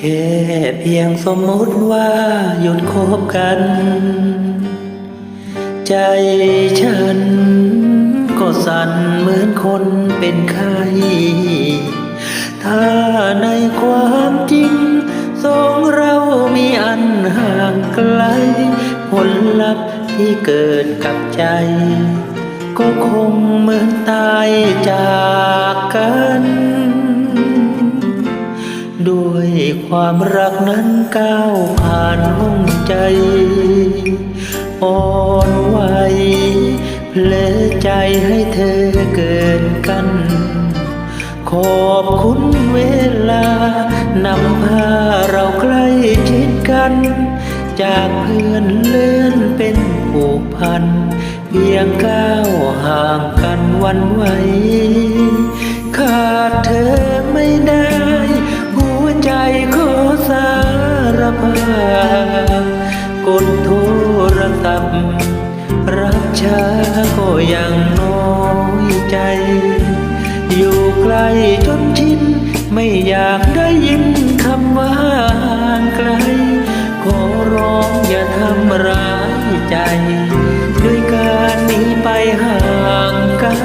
แค่เพียงสมมติว่าหยุดคบกัน ใจฉันก็สั่นเหมือนคนเป็นไข้ถ้าในความจริงสองเรามีอันห่างไกล ผลลัพธ์ที่เกิดกับใจ ก็คงเหมือนตายจากกัน ความรักนั้นก้าวผ่านห้องใจอ่อนไหวเพลใจให้เธอเกินกัน ขอบคุณเวลานำพาเราใกล้ชิดกัน จากเพื่อนเลื่อนเป็นผูกพัน เพียงก้าวห่างกันวันไหว ขาดเธอไม่ได้ ภาพกดโทรศัพท์ รับช้าก็ยังน้อยใจ อยู่ไกลจนชินไม่อยากได้ยินคำว่าห่างไกล ขอร้องอย่าทำร้ายใจ ด้วยการหนีไปห่างกัน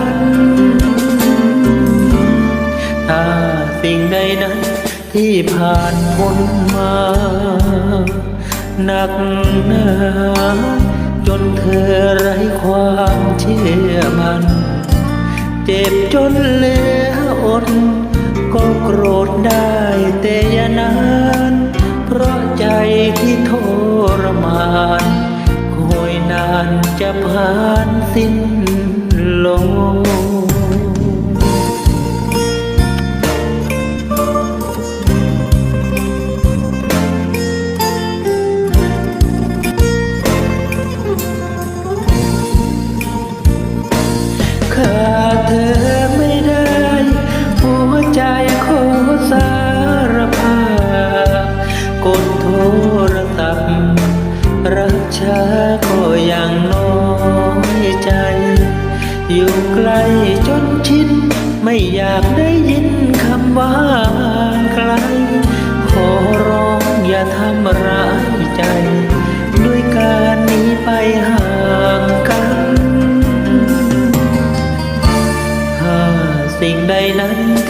ถ้าสิ่งใดนั้น ที่ผ่านพ้นมาหนักหนาจนเธอไร้ความเชื่อมัน เจ็บจนเหลืออด ก็โกรธได้แต่ยานาน เพราะใจที่ทรมานคอยนานจะผ่านสิ้น เธอไม่ได้ หัวใจขอสารภาพกดโทรศัพท์ รักช้าก็ยังน้อยใจ อยู่ไกลจนชินไม่อยากได้ยินคำว่า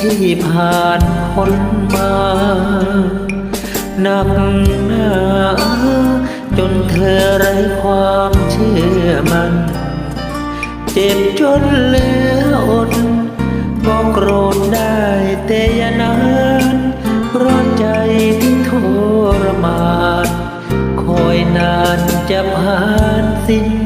ที่ผ่านพ้นมาหนักหนาจนเธอไร้ความเชื่อมัน เจ็บจนเหลืออดก็โกรธได้แต่ยานานเพราะใจที่ทรมานคอยนานจะผ่านสิ้น